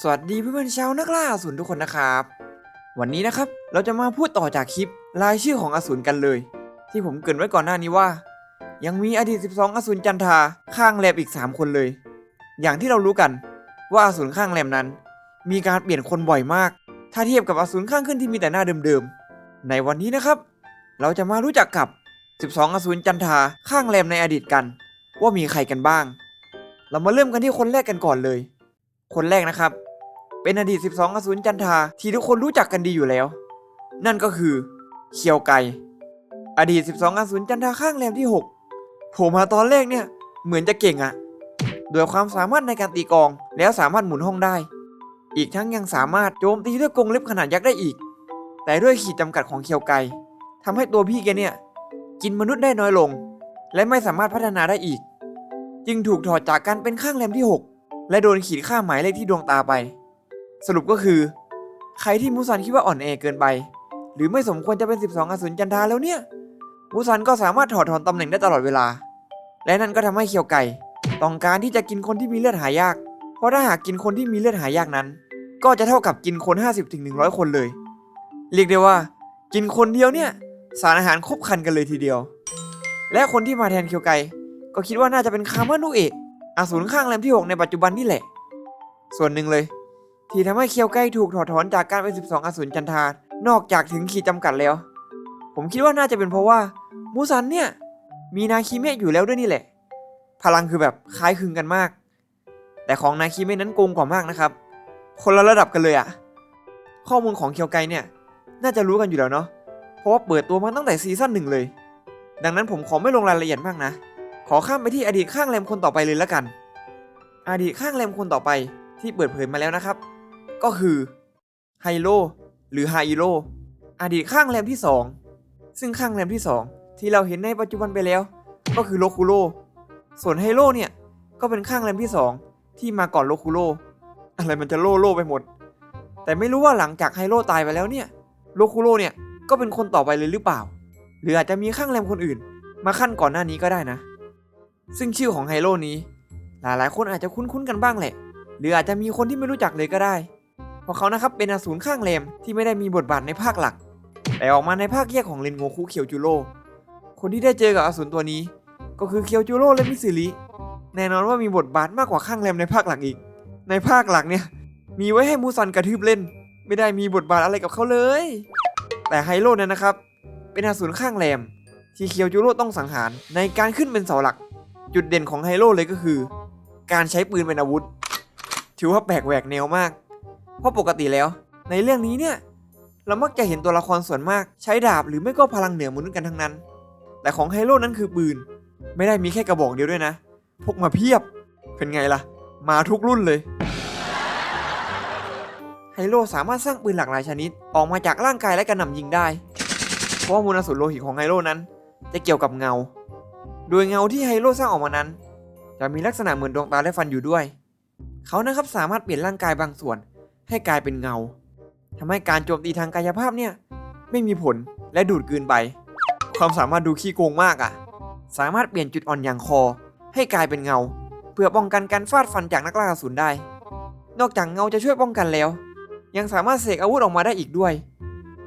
สวัสดีเพื่อนๆชาวนักล่าอสูรทุกคนนะครับ วันนี้นะครับเราจะมาพูดต่อจากคลิปรายชื่อของอสูรกันเลย ที่ผมเกรินไว้ก่อนหน้านี้ว่า ยังมีอดีต 12 อสูรจันทาข้างแรมอีก 3 คนเลย อย่างที่เรารู้กันว่าอสูรข้างแรมนั้น มีการเปลี่ยนคนบ่อยมาก ถ้าเทียบกับอสูรข้างขึ้นที่มีแต่หน้าเดิมๆในวันนี้นะครับ เราจะมารู้จักกับ 12 อสูรจันทาข้างแรมในอดีตกัน ว่ามีใครกันบ้าง เรามาเริ่มกันที่คนแรกกันก่อนเลย คนแรกนะครับ เป็นอดีต 12อสูรจันทาที่ทุกคนรู้จักกันดีอยู่แล้ว นั่นก็คือเคียวไก อดีต 12อสูรจันทาข้างแรมที่6โผล่มาตอนแรกเนี่ย เหมือนจะเก่งอะโดยความสามารถในการตีกองแล้วสามารถหมุนห้องได้ อีกทั้งยังสามารถโจมตีด้วยกรงเล็บขนาดยักษ์ได้อีก แต่ด้วยขีดจำกัดของเคียวไกทำให้ตัวพี่แกเนี่ย กินมนุษย์ได้น้อยลง และไม่สามารถพัฒนาได้อีก จึงถูกถอดจากการเป็นข้างแรมที่ 6 และโดนขีดค่าหมายเลขที่ดวงตาไป สรุปก็คือ ใครที่มูซันคิดว่าอ่อนแอเกินไป หรือไม่สมควรจะเป็น 12 อสูรจันทาแล้วเนี่ยมูซันก็สามารถถอดถอนตำแหน่งได้ตลอดเวลา และนั่นก็ทำให้เคียวไก่ ต้องการที่จะกินคนที่มีเลือดหายาก เพราะถ้าหากกินคนที่มีเลือดหายากนั้น ก็จะเท่ากับกินคน 50-100 คนเลย เรียกได้ว่า กินคนเดียวเนี่ยสารอาหารครบครันกันเลยทีเดียว และคนที่มาแทนเคียวไก่ก็คิดว่าน่าจะเป็นคามานุเอะอสูรข้างแรมที่ 6 ในปัจจุบันนี่แหละ ส่วนหนึ่งเลย ที่ทำให้เคียวไก่ถูกถอดถอนจากการเป็น 12 อสูรจันทรานอกจากถึงขีดจำกัดแล้ว ผมคิดว่าน่าจะเป็นเพราะว่า มูซันเนี่ย มีนาคิเมะอยู่แล้วด้วยนี่แหละ พลังคือแบบคล้ายคลึงกันมาก แต่ของนาคิเมะนั้นโกงกว่ามากนะครับ คนละระดับกันเลยอะข้อมูลของเคียวไกเนี่ย น่าจะรู้กันอยู่แล้วเนาะ เพราะว่าเปิดตัวมาตั้งแต่ซีซั่นหนึ่งเลย ดังนั้นผมขอไม่ลงรายละเอียดมากนะ ขอข้ามไปที่อดีตข้างแรมคนต่อไปเลยละกัน อดีตข้างแรมคนต่อไปที่เปิดเผยมาแล้วนะครับ ก็คือไฮโลหรือไฮโลอดีตข้างแรมที่ 2 ซึ่งข้างแรมที่ 2 ที่เราเห็นในปัจจุบันไปแล้ว ก็คือโลคูโรส่วนไฮโลเนี่ยก็เป็นข้างแรมที่ 2 ที่มาก่อนโลคูโรอะไรมันจะโลโลไปหมด แต่ไม่รู้ว่าหลังจากไฮโลตายไปแล้วเนี่ยโลคูโรเนี่ยก็เป็นคนต่อไปเลยหรือเปล่า หรืออาจจะมีข้างแรมคนอื่น มาขั้นก่อนหน้านี้ก็ได้นะ ซึ่งชื่อของไฮโลนี้ หลายๆ คนอาจจะคุ้นๆกันบ้างแหละ หรืออาจจะมีคนที่ไม่รู้จักเลยก็ได้ เพราะเขานะครับเป็นอสูรข้างแรมที่ไม่ได้มีบทบาทในภาคหลัก แต่ออกมาในภาคแยกของเรนโงคุเคียวจูโร่คนที่ได้เจอกับอสูรตัวนี้ ก็คือเคียวจูโร่และมิสึริแน่นอนว่ามีบทบาทมากกว่าข้างแรมในภาคหลักอีก ในภาคหลักเนี่ย มีไว้ให้มูซันกระทืบเล่น ไม่ได้มีบทบาทอะไรกับเขาเลย แต่ไฮโลนั้นนะครับ เป็นอสูรข้างแรม ที่เคียวจูโร่ต้องสังหารในการขึ้นเป็นเสาหลัก จุดเด่นของไฮโลเลยก็คือ การใช้ปืนเป็นอาวุธ ถือว่าแปลกแหวกแนวมาก เพราะปกติแล้ว ในเรื่องนี้เนี่ย เรามักจะเห็นตัวละครส่วนมากใช้ดาบหรือไม่ก็พลังเหนือมนุษย์กันทั้งนั้น แต่ของไฮโลนั้นคือปืน ไม่ได้มีแค่กระบอกเดียวด้วยนะ พกมาเพียบ เป็นไงล่ะ มาทุกรุ่นเลย ไฮโลสามารถสร้างปืนหลากหลายชนิด ออกมาจากร่างกายและกระหน่ำยิงได้ เพราะมูลสุนโลหิตของไฮโลนั้น จะเกี่ยวกับเงา โดยเงาที่ไฮโลสร้างออกมานั้น จะมีลักษณะเหมือนดวงตาและฟันอยู่ด้วย เขานะครับสามารถเปลี่ยนร่างกายบางส่วน ให้กลายเป็นเงาทำให้การโจมตีทางกายภาพเนี่ย ไม่มีผลและดูดกลืนไป ความสามารถดูขี้โกงมากอะ่ะ สามารถเปลี่ยนจุดอ่อนอย่างคอ ให้กลายเป็นเงา เพื่อป้องกันการฟาดฟันจากนักล่าอสูรได้ นอกจากเงาจะช่วยป้องกันแล้ว ยังสามารถเสกอาวุธออกมาได้อีกด้วย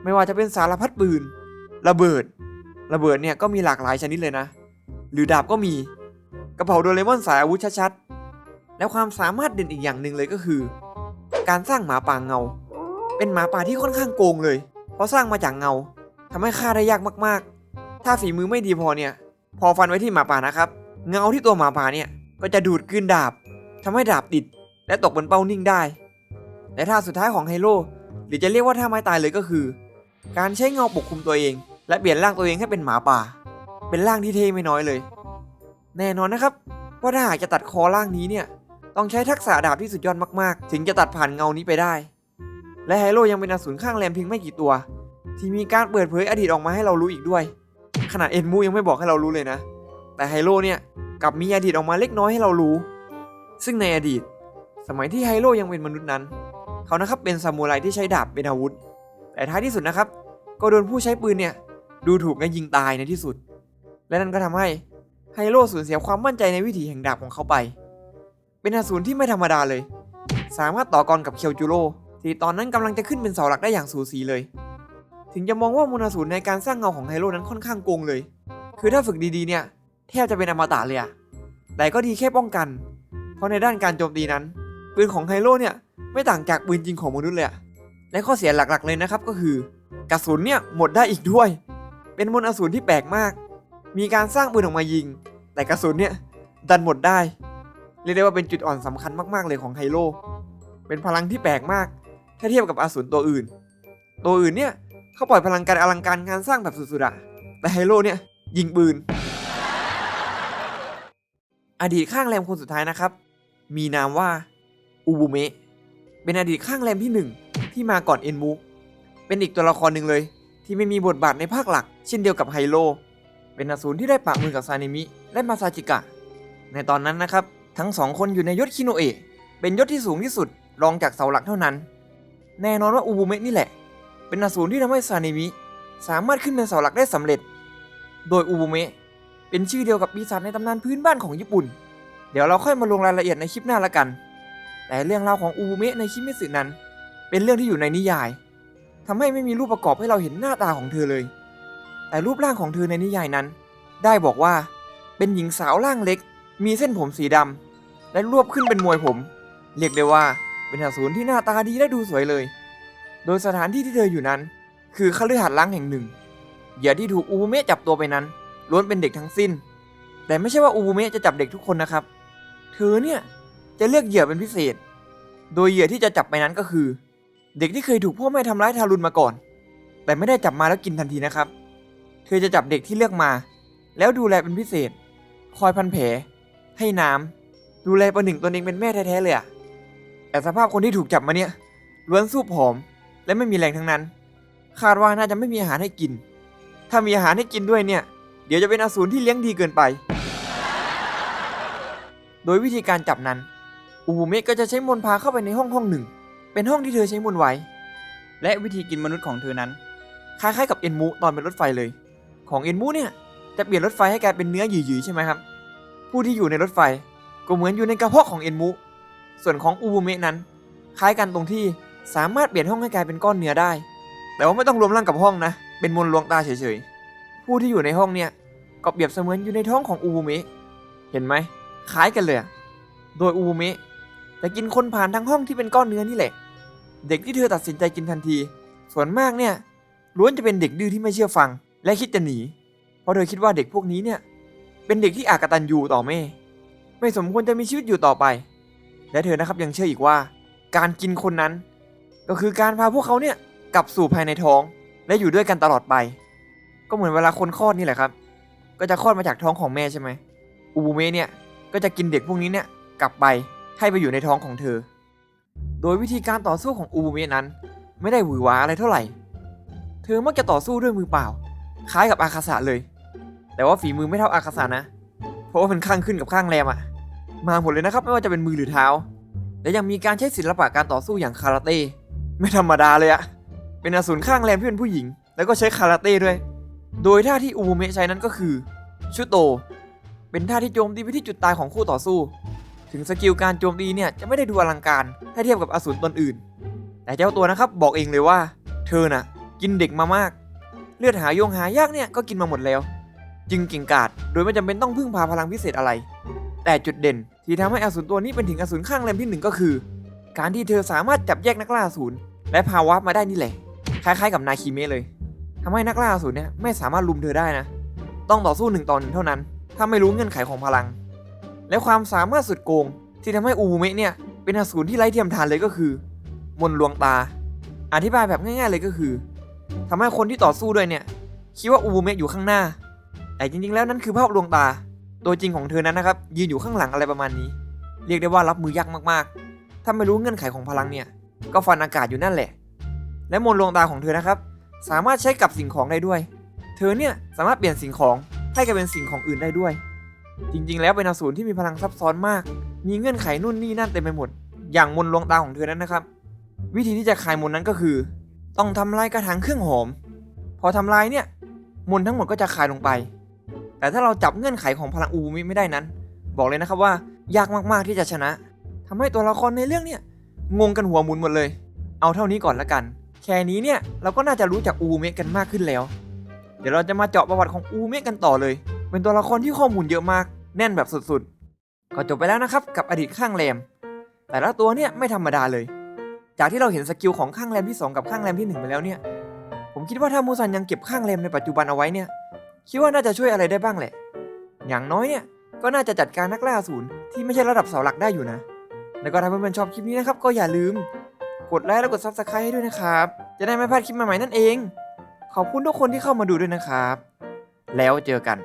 ไม่ว่าจะเป็นสารพัดปืน ระเบิด ระเบิดเนี่ยก็มีหลากหลายชนิดเลยนะ หรือดาบก็มี กระเป๋าโดเรมอนสายอาวุธชัดๆ แล้วความสามารถเด่นอีกอย่างหนึ่งเลยก็คือ การสร้างหมาป่าเงา เป็นหมาป่าที่ค่อนข้างโกงเลย เพราะสร้างมาจากเงาทำให้ฆ่าได้ยากมากๆ ถ้าฝีมือไม่ดีพอเนี่ย พอฟันไว้ที่หมาป่านะครับ เงาที่ตัวหมาป่าเนี่ยก็จะดูดกลืนดาบทำให้ดาบติด และตกบนเป้านิ่งได้ และท่าสุดท้ายของไฮโลหรือจะเรียกว่าท่าไม้ตายเลยก็คือ การใช้เงาปกคลุมตัวเอง และเปลี่ยนร่างตัวเองให้เป็นหมาป่า เป็นร่างที่เท่ไม่น้อยเลย แน่นอนนะครับว่าถ้าหากจะตัดคอร่างนี้เนี่ย ต้องใช้ทักษะดาบที่สุดยอดมากๆ ถึงจะตัดผ่านเงานี้ไปได้ และไฮโลยังเป็นอสูรข้างแรมเพียงไม่กี่ตัว ที่มีการเปิดเผยอดีตออกมาให้เรารู้อีกด้วย ขนาดเอ็นมูยังไม่บอกให้เรารู้เลยนะ แต่ไฮโลเนี่ยกลับมีอดีตออกมาเล็กน้อยให้เรารู้ ซึ่งในอดีต สมัยที่ไฮโลยังเป็นมนุษย์นั้น เขานะครับเป็นซามูไรที่ใช้ดาบเป็นอาวุธ แต่ท้ายที่สุดนะครับ ก็โดนผู้ใช้ปืนเนี่ยดูถูกและยิงตายในที่สุด และนั่นก็ทำให้ไฮโลสูญเสียความมั่นใจในวิถีแห่งดาบของเขาไป เป็นอสูรที่ไม่ธรรมดาเลย สามารถต่อกรกับเคียวจูโร่ที่ตอนนั้นกำลังจะขึ้นเป็นเสาหลักได้อย่างสูสีเลย ถึงจะมองว่ามนต์อสูรในการสร้างเงาของไฮโร่นั้นค่อนข้างโกงเลย คือถ้าฝึกดีๆเนี่ยแทบจะเป็นอมตะเลยอะแต่ก็ดีแค่ป้องกัน เพราะในด้านการโจมตีนั้น ปืนของไฮโร่เนี่ยไม่ต่างจากปืนจริงของมนุษย์เลยอะและข้อเสียหลักๆเลยนะครับก็คือ กระสุนเนี่ยหมดได้อีกด้วย เป็นมนต์อสูรที่แปลกมาก มีการสร้างปืนออกมายิง แต่กระสุนเนี่ยดันหมดได้ เรียกได้ว่าเป็นจุดอ่อนสำคัญมาก ๆ เลยของไฮโรเป็นพลังที่แปลกมาก ถ้าเทียบกับอสูรตัวอื่น ตัวอื่นเนี่ยเขาปล่อยพลังการอลังการงานสร้างแบบสุดๆอะแต่ไฮโรเนี่ยยิงปืน อดีตข้างแรมคนสุดท้ายนะครับ มีนามว่าอูบุเมะ เป็นอดีตข้างแรมที่หนึ่งที่มาก่อนเอ็นมุเป็นอีกตัวละครหนึ่งเลย ที่ไม่มีบทบาทในภาคหลัก เช่นเดียวกับไฮโล เป็นอสูรที่ได้ปะมือกับซานิมิและมาซาจิกะ ในตอนนั้นนะครับ ทั้งสองคนอยู่ในยศคิโนเอะเป็นยศที่สูงที่สุดรองจากเสาหลักเท่านั้น แน่นอนว่าอูบุเมะนี่แหละ เป็นอสูรที่ทำให้ซาเนมิสามารถขึ้นเป็นเสาหลักได้สำเร็จ โดยอูบุเมะเป็นชื่อเดียวกับปีศาจในตำนานพื้นบ้านของญี่ปุ่น เดี๋ยวเราค่อยมาลงรายละเอียดในคลิปหน้าละกัน แต่เรื่องราวของอูบุเมะในคิมิสึนั้น เป็นเรื่องที่อยู่ในนิยายทำให้ไม่มีรูปประกอบให้เราเห็นหน้าตาของเธอเลย แต่รูปร่างของเธอในนิยายนั้น ได้บอกว่าเป็นหญิงสาวร่างเล็ก มีเส้นผมสีดำ และรวบขึ้นเป็นมวยผม เรียกได้ว่าเป็นอสูรที่หน้าตาดีและดูสวยเลย โดยสถานที่ที่เธออยู่นั้น คือคฤหาสน์ล้างแห่งหนึ่งเหยื่อที่ถูกอูบุเมะจับตัวไปนั้น ล้วนเป็นเด็กทั้งสิ้น แต่ไม่ใช่ว่าอูบุเมะจะจับเด็กทุกคนนะครับ เธอเนี่ยจะเลือกเหยื่อเป็นพิเศษ โดยเหยื่อที่จะจับไปนั้นก็คือ เด็กที่เคยถูกพ่อแม่ทำร้ายทารุณมาก่อน แต่ไม่ได้จับมาแล้วกินทันทีนะครับ เธอจะจับเด็กที่เลือกมา แล้วดูแลเป็นพิเศษ คอยพันแผลให้น้ำ ดูแลประหนึ่งตนเองเป็นแม่แท้ๆเลยอะแต่สภาพคนที่ถูกจับมาเนี่ยล้วนสู้ผอม และไม่มีแรงทั้งนั้น คาดว่าน่าจะไม่มีอาหารให้กิน ถ้ามีอาหารให้กินด้วยเนี่ย เดี๋ยวจะเป็นอสูรที่เลี้ยงดีเกินไป โดยวิธีการจับนั้น อูบุเมะก็จะใช้มนต์พาเข้าไปในห้องห้องหนึ่ง เป็นห้องที่เธอใช้มนต์ไว้ และวิธีกินมนุษย์ของเธอนั้น คล้ายๆกับเอ็นมูตอนเป็นรถไฟเลย ของเอ็นมูเนี่ยจะเปลี่ยนรถไฟให้กลายเป็นเนื้อหยืดๆใช่ไหมครับ ผู้ที่อยู่ในรถไฟ ก็เหมือนอยู่ในกระเพาะของเอ็นมูส่วนของอูบุเมะนั้น คล้ายกันตรงที่สามารถเปลี่ยนห้องให้กลายเป็นก้อนเนื้อได้ แต่ว่าไม่ต้องรวมร่างกับห้องนะ เป็นมนต์ลวงตาเฉยๆ ผู้ที่อยู่ในห้องเนี่ยก็เปรียบเสมือนอยู่ในท้องของอูบุเมะ เห็นไหมคล้ายกันเลย โดยอูบุเมะจะกินคนผ่านทางห้องที่เป็นก้อนเนื้อนี่แหละ เด็กที่เธอตัดสินใจกินทันที ส่วนมากเนี่ยล้วนจะเป็นเด็กดื้อที่ไม่เชื่อฟัง และคิดจะหนี เพราะเธอคิดว่าเด็กพวกนี้เนี่ยเป็นเด็กที่อากตันยูต่อแม่ ไม่สมควรจะมีชีวิตอยู่ต่อไป และเธอนะครับยังเชื่ออีกว่า การกินคนนั้น ก็คือการพาพวกเขาเนี่ยกลับสู่ภายในท้อง และอยู่ด้วยกันตลอดไป ก็เหมือนเวลาคนคลอดนี่แหละครับ ก็จะคลอดมาจากท้องของแม่ใช่ไหมอูบูเมะเนี่ยก็จะกินเด็กพวกนี้เนี่ยกลับไปให้ไปอยู่ในท้องของเธอ โดยวิธีการต่อสู้ของอูบูเมะนั้น ไม่ได้หวือหวาอะไรเท่าไหร่ เธอมักจะต่อสู้ด้วยมือเปล่า คล้ายกับอาคาสะเลย แต่ว่าฝีมือไม่เท่าอาคาสะนะ เพราะว่าเป็นข้างขึ้นกับข้างแรมอะ มาหมดเลยนะครับ ไม่ว่าจะเป็นมือหรือเท้า และยังมีการใช้ศิลปะการต่อสู้อย่างคาราเต้ไม่ธรรมดาเลยอะเป็นอสูรข้างแรมที่เป็นผู้หญิง แล้วก็ใช้คาราเต้ด้วย โดยท่าที่อูบุเมะใช้นั้นก็คือชุดโต เป็นท่าที่โจมตีไปที่จุดตายของคู่ต่อสู้ ถึงสกิลการโจมตีเนี่ยจะไม่ได้ดูอลังการถ้าเทียบกับอสูรตนอื่น แต่เจ้าตัวนะครับบอกเองเลยว่า เธอน่ะ กินเด็กมามาก เลือดหายงหายากเนี่ยก็กินมาหมดแล้ว จึงเก่งกาจโดยไม่จำเป็นต้องพึ่งพาพลังพิเศษอะไร แต่จุดเด่นที่ทำให้อสูรตัวนี้เป็นถึงอสูรข้างแรมที่หนึ่งก็คือ การที่เธอสามารถจับแยกนักล่าอสูรและพาวะมาได้นี่แหละคล้ายๆกับนาคิเมะเลยทำให้นักล่าอสูรเนี่ยไม่สามารถลุมเธอได้นะ ต้องต่อสู้หนึ่งต่อหนึ่งเท่านั้น ถ้าไม่รู้เงื่อนไขของพลัง และความสามารถสุดโกง ที่ทำให้อูบุเมะเนี่ยเป็นอสูรที่ไร้เทียมทานเลยก็คือ มนลวงตา อธิบายแบบง่าย ๆเลยก็คือทำให้คนที่ต่อสู้ด้วยเนี่ยคิดว่าอูบุเมะอยู่ข้างหน้า แต่จริงๆแล้วนั่นคือภาพลวงตา ตัวจริงของเธอนั้นนะครับยืนอยู่ข้างหลังอะไรประมาณนี้ เรียกได้ว่ารับมือยากมากๆ ถ้าไม่รู้เงื่อนไขของพลังเนี่ย ก็ฟันอากาศอยู่นั่นแหละ และมนลวงตาของเธอนะครับ สามารถใช้กับสิ่งของได้ด้วย เธอเนี่ยสามารถเปลี่ยนสิ่งของให้กลายเป็นสิ่งของอื่นได้ด้วย จริงๆ แล้วเป็นอสูรที่มีพลังซับซ้อนมาก มีเงื่อนไขนู่นนี่นั่นเต็มไปหมด อย่างมนลวงตาของเธอนั้นนะครับ วิธีที่จะคลายมนนั้นก็คือ ต้องทำลายกระถางเครื่องหอม พอทำลายเนี่ยมนทั้งหมดก็จะคลายลงไป แต่ถ้าเราจับเงื่อนไขของพลังอูมิไม่ได้นั้น บอกเลยนะครับว่ายากมากๆที่จะชนะทำให้ตัวละครในเรื่องเนี่ยงงกันหัวหมุนหมดเลย เอาเท่านี้ก่อนละกัน แค่นี้เนี่ยเราก็น่าจะรู้จักอูเมะกันมากขึ้นแล้ว เดี๋ยวเราจะมาเจาะประวัติของอูเมะกันต่อเลย เป็นตัวละครที่ข้อมูลเยอะมาก แน่นแบบสุดๆ ก็จบไปแล้วนะครับกับอดีตข้างแรม แต่ละตัวเนี่ยไม่ธรรมดาเลย จากที่เราเห็นสกิลของข้างแรมที่ 2 กับข้างแรมที่ 1 ไปแล้วเนี่ย ผมคิดว่าถ้ามูซันยังเก็บข้างแรมในปัจจุบันเอาไว้เนี่ย คิดว่าน่าจะช่วยอะไรได้บ้างแหละ อย่างน้อยเนี่ย ก็น่าจะจัดการนักล่าอสูรที่ไม่ใช่ระดับเสาหลักได้อยู่นะ แล้วก็ถ้าเพื่อนๆชอบคลิปนี้นะครับ ก็อย่าลืม กดไลค์และกด Subscribe ให้ด้วยนะครับ จะได้ไม่พลาดคลิปใหม่ๆนั่นเอง ขอบคุณทุกคนที่เข้ามาดูด้วยนะครับ แล้วเจอกัน